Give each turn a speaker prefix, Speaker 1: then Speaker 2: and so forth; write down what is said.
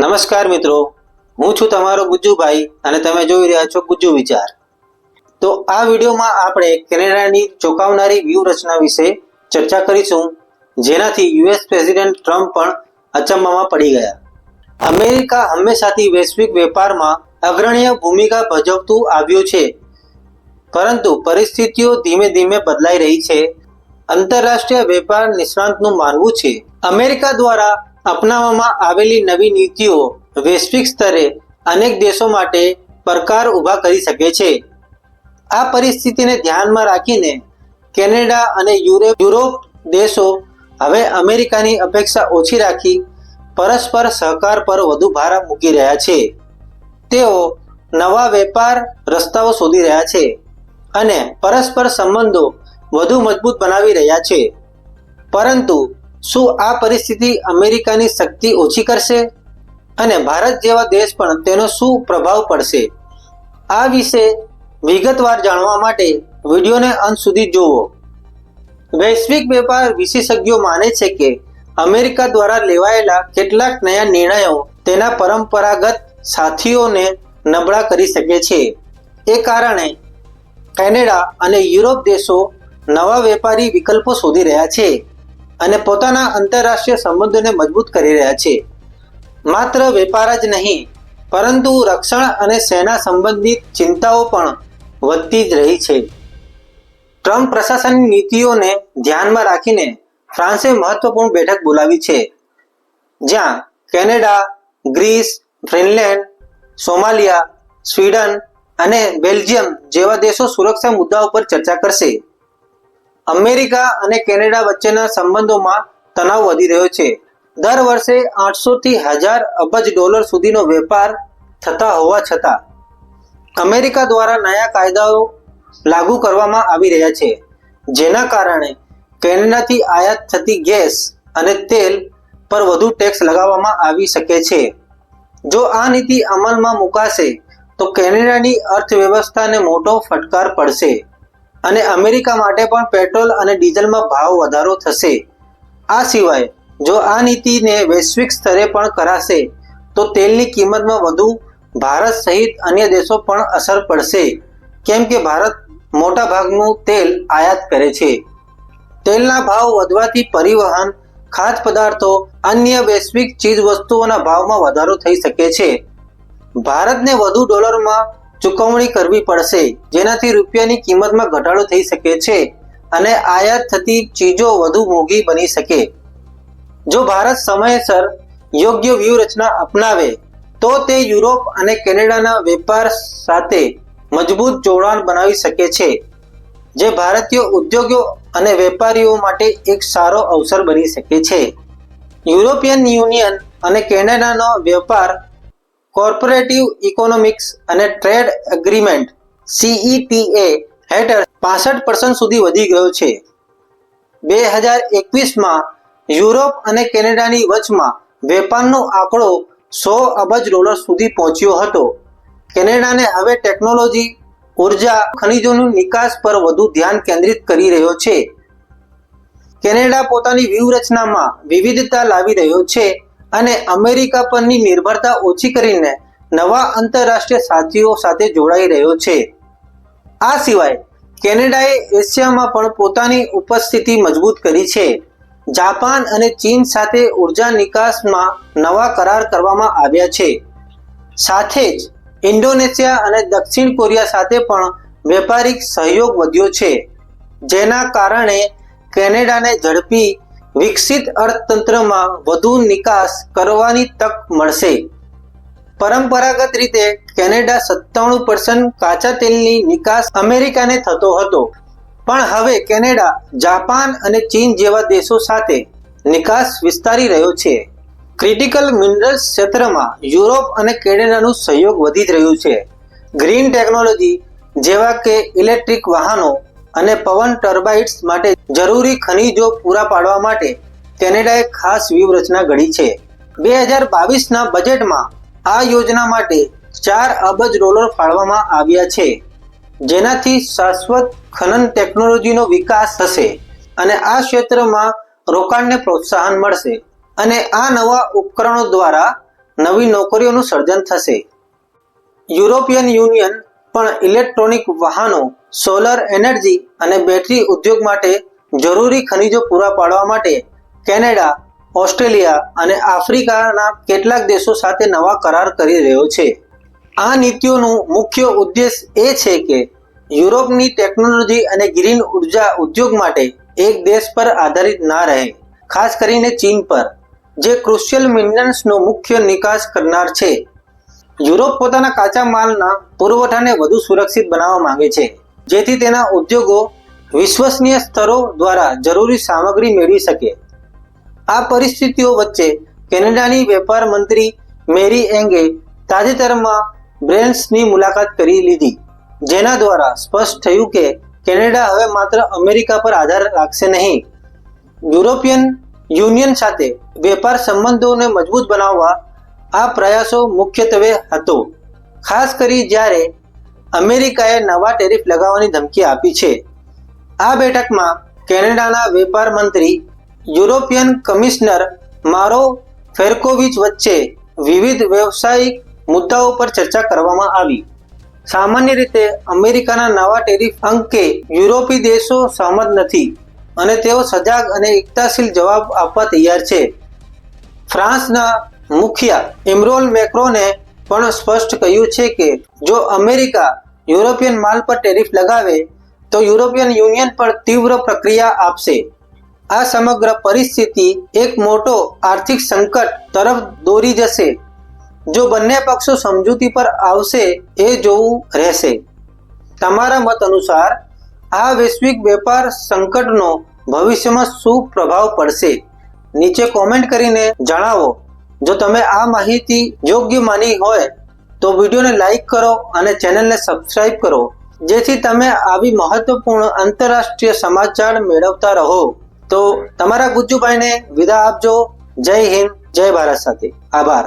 Speaker 1: નમસ્કાર મિત્રો. હું છું તમારો ગુજ્જુભાઈ અને તમે જોઈ રહ્યા છો ગુજ્જુ વિચાર. તો આ વિડીયોમાં આપણે કેનેડાની ચોંકાવનારી વ્યૂહરચના વિશે ચર્ચા કરીશું, જેનાથી યુએસ પ્રેસિડેન્ટ ટ્રમ્પ પણ અચંબામાં પડી ગયા. અમેરિકા હંમેશાથી વૈશ્વિક વેપારમાં અગ્રણીય ભૂમિકા ભજવતું આવ્યું છે. પરંતુ પરિસ્થિતિઓ ધીમે ધીમે બદલાઈ રહી છે. આંતરરાષ્ટ્રીય વેપાર નિષ્ણાંતનું માનવું છે. અમેરિકા દ્વારા અપનાવવામાં આવેલી નવી નીતિઓ વૈશ્વિક સ્તરે અનેક દેશો માટે પડકાર ઊભા કરી શકે છે. આ પરિસ્થિતિને ધ્યાનમાં રાખીને કેનેડા અને યુરોપ દેશો હવે અમેરિકાની અપેક્ષા ઓછી રાખી પરસ્પર સહકાર પર વધુ ભાર મૂકી રહ્યા છે. તેઓ નવા વેપાર રસ્તાઓ શોધી રહ્યા છે અને પરસ્પર સંબંધો વધુ મજબૂત બનાવી રહ્યા છે. પરંતુ શું આ પરિસ્થિતિ અમેરિકાની શક્તિ ઓછી કરશે? અને ભારત જેવા દેશ પણ તેનો શું પ્રભાવ પડશે? આ વિશે વિગતવાર જાણવા માટે વિડીયોને અંત સુધી જુઓ. વૈશ્વિક વેપાર વિશેષજ્ઞો માને છે કે અમેરિકા દ્વારા લેવાયેલા કેટલાક નયા નિર્ણયો તેના પરંપરાગત સાથીઓને નબળા કરી શકે છે. એ કારણે કેનેડા અને યુરોપ દેશો નવા વેપારી વિકલ્પો શોધી રહ્યા છે. અને પોતાના આંતરરાષ્ટ્રીય સંબંધોને મજબૂત કરી રહ્યા છે. માત્ર વેપાર જ નહીં, પરંતુ રક્ષણ અને સેના સંબંધિત ચિંતાઓ પણ વધતી જ રહી છે. ટ્રમ્પ પ્રશાસનની નીતિઓને ધ્યાનમાં રાખીને ફ્રાન્સે મહત્વપૂર્ણ બેઠક બોલાવી છે. જ્યાં Canada, Greece, Finland, Somalia, Sweden અને બેલ્જિયમ જેવા દેશો સુરક્ષા મુદ્દાઓ પર ચર્ચા કરશે. અમેરિકા અને કેનેડા વચ્ચેના સંબંધોમાં તણાવ વધી રહ્યો છે. દર વર્ષે આઠસો થી હજાર અબજ ડોલર સુધીનો વેપાર થતા હોવા છતાં, અમેરિકા દ્વારા નયા કાયદાઓ લાગુ કરવામાં આવી રહ્યા છે, જેના કારણે કેનેડાથી આયાત થતી ગેસ અને તેલ પર વધુ ટેક્સ લગાવવામાં આવી શકે છે. જો આ નીતિ અમલમાં મુકાશે, તો કેનેડાની અર્થવ્યવસ્થાને મોટો ફટકાર પડશે. અને અમેરિકા માટે પણ પેટ્રોલ અને ડીઝલમાં ભાવ વધારો થશે. આ સિવાય, જો આ નીતિને વૈશ્વિક સ્તરે પણ કરાશે, તો તેલની કિંમતમાં વધુ ભારત સહિત અન્ય દેશો પણ અસર પડશે. કેમ કે ભારત મોટા ભાગનું તેલ આયાત કરે છે. તેલના ભાવ વધવાથી પરિવહન, ખાદ્ય પદાર્થો, અન્ય વૈશ્વિક ચીજ વસ્તુઓના ભાવમાં વધારો થઈ શકે છે. ભારતને વધુ ડોલરમાં ચૂકવણી કરવી પડશે. જેનાથી રૂપિયાની કિંમતમાં ઘટાડો થઈ શકે છે અને આયાત થતી ચીજો વધુ મોંઘી બની શકે. જો ભારત સમયસર યોગ્ય વ્યૂહરચના અપનાવે, તો તે યુરોપ અને કેનેડાના વેપાર સાથે મજબૂત જોડાણ બનાવી શકે છે, જે ભારતીય ઉદ્યોગો અને વેપારીઓ માટે એક સારો અવસર બની શકે છે. યુરોપિયન યુનિયન અને કેનેડાનો વેપાર કોર્પોરેટિવ ઇકોનોમિક્સ અને ટ્રેડ એગ્રીમેન્ટ સીઈટીએ હેઠળ પાસઠ પર્સન્ટ સુધી વધી ગયો છે. બે હજાર એકવીસમાં યુરોપ અને કેનેડાની વચમાં વેપારનો આંકડો સો અબજ ડોલર સુધી પહોંચ્યો હતો. કેનેડાને હવે ટેકનોલોજી, ઊર્જા, ખનિજોની નિકાસ પર વધુ ધ્યાન કેન્દ્રિત કરી રહ્યો છે. કેનેડા પોતાની વ્યૂહરચનામાં વિવિધતા લાવી રહ્યો છે. અને અમેરિકા પરની નિર્ભરતા ઓછી કરીને નવા આંતરરાષ્ટ્રીય સાથીઓ સાથે જોડાઈ રહ્યો છે. આ સિવાય, કેનેડાએ એશિયામાં પણ પોતાની ઉપસ્થિતિ મજબૂત કરી છે. જાપાન અને ચીન સાથે ઊર્જા નિકાસમાં નવા કરાર કરવામાં આવ્યા છે. સાથે જ, ઇન્ડોનેશિયા અને દક્ષિણ કોરિયા સાથે પણ વેપારિક સહયોગ વધ્યો છે. જેના કારણે કેનેડાને ઝડપી વિકસિત અર્થતંત્રમાં વધુ નિકાસ કરવાની તક મળશે. પરંપરાગત રીતે કેનેડા સત્તાણું પર્સન્ટ કાચા તેલની નિકાસ અમેરિકાને થતો હતો. પણ હવે કેનેડા, જાપાન અને ચીન જેવા દેશો સાથે નિકાસ વિસ્તારી રહ્યો છે. ક્રિટિકલ મિનરલ્સ ક્ષેત્રમાં યુરોપ અને કેનેડાનું સહયોગ વધી રહ્યું છે. ગ્રીન ટેકનોલોજી જેવા કે ઇલેક્ટ્રિક વાહનો અને પવન ટર્બાઇટ્સ માટે જરૂરી ખનિજો પૂરા પાડવા માટે કેનેડાએ ખાસ વ્યૂહરચના ઘડી છે. બે હજાર બાવીસના બજેટમાં આ યોજના માટે ચાર અબજ ડોલર ફાળવવામાં આવ્યા છે, જેનાથી શાશ્વત ખનન ટેકનોલોજીનો વિકાસ થશે અને આ ક્ષેત્રમાં રોકાણને પ્રોત્સાહન મળશે અને આ નવા ઉપકરણો દ્વારા નવી નોકરીઓનું સર્જન થશે. યુરોપિયન યુનિયન પણ ઇલેક્ટ્રોનિક વાહનો સોલર એનર્જી અને બેટરી ઉદ્યોગ માટે જરૂરી ખનિજો પૂરા પાડવા માટે કેનેડા, ઓસ્ટ્રેલિયા અને આફ્રિકાના કેટલાક દેશો સાથે નવા કરાર કરી રહ્યો છે. આ નીતિઓનું મુખ્ય ઉદ્દેશ એ છે કે યુરોપની ટેકનોલોજી અને ગ્રીન ઊર્જા ઉદ્યોગ માટે એક દેશ પર આધારિત ના રહે, ખાસ કરીને ચીન પર, જે ક્રુશિયલ મિનરલ્સનો મુખ્ય નિકાસ કરનાર છે. યુરોપ પોતાના કાચા માલના પુરવઠાને વધુ સુરક્ષિત બનાવવા માંગે છે. જેથી તેના ઉદ્યોગો વિશ્વસનીય સ્તરો દ્વારા જરૂરી સામગ્રી મેળવી શકે. આ પરિસ્થિતિઓ વચ્ચે કેનેડાની વેપાર મંત્રી મેરી એંગે તાજેતરમાં બ્રેન્સની મુલાકાત કરી લીધી, જેના દ્વારા સ્પષ્ટ થયું કે કેનેડા હવે માત્ર અમેરિકા પર આધાર રાખશે નહીં. યુરોપિયન યુનિયન સાથે વેપાર સંબંધોને મજબૂત બનાવવા આ પ્રયાસો મુખ્યત્વે હતો, ખાસ કરી જ્યારે અમેરિકાએ નવા ટેરિફ લગાવવાની ધમકી આપી છે. આ બેઠકમાં કેનેડાના વેપાર મંત્રી, યુરોપિયન કમિશનર મારો ફેરકોવિચ વચ્ચે વિવિધ વ્યવસાયિક મુદ્દાઓ પર ચર્ચા કરવામાં આવી. સામાન્ય રીતે અમેરિકાના નવા ટેરિફ અંકે યુરોપી દેશો સહમત નથી અને તેઓ સજાગ અને એકતાશીલ જવાબ આપવા તૈયાર છે. ફ્રાન્સના મુખિયા ઇમરોલ મેક્રોને પણ સ્પષ્ટ કહ્યું છે કે, જો અમેરિકા યુરોપિયન માલ પર ટેરિફ લગાવે, તો યુરોપિયન યુનિયન પર તીવ્ર પ્રક્રિયા આપશે. આ સમગ્ર પરિસ્થિતિ એક મોટો આર્થિક સંકટ તરફ દોરી જશે. જો બંને પક્ષો સમજૂતી પર આવશે, એ જોવું રહેશે. તમારા મત અનુસાર, આ વૈશ્વિક વેપાર સંકટનો ભવિષ્યમાં શું પ્રભાવ પડશે? નીચે કોમેન્ટ કરીને જણાવો. જો તમે આ માહિતી યોગ્ય માની હોય, તો વિડીયોને લાઈક કરો અને ચેનલને સબસ્ક્રાઇબ કરો, જેથી તમે આવી મહત્વપૂર્ણ આંતરરાષ્ટ્રીય સમાચાર મેળવતા રહો. તો તમારા ગુજ્જુભાઈને વિદા આપજો. જય હિન્દ, જય ભારત સાથે. આભાર.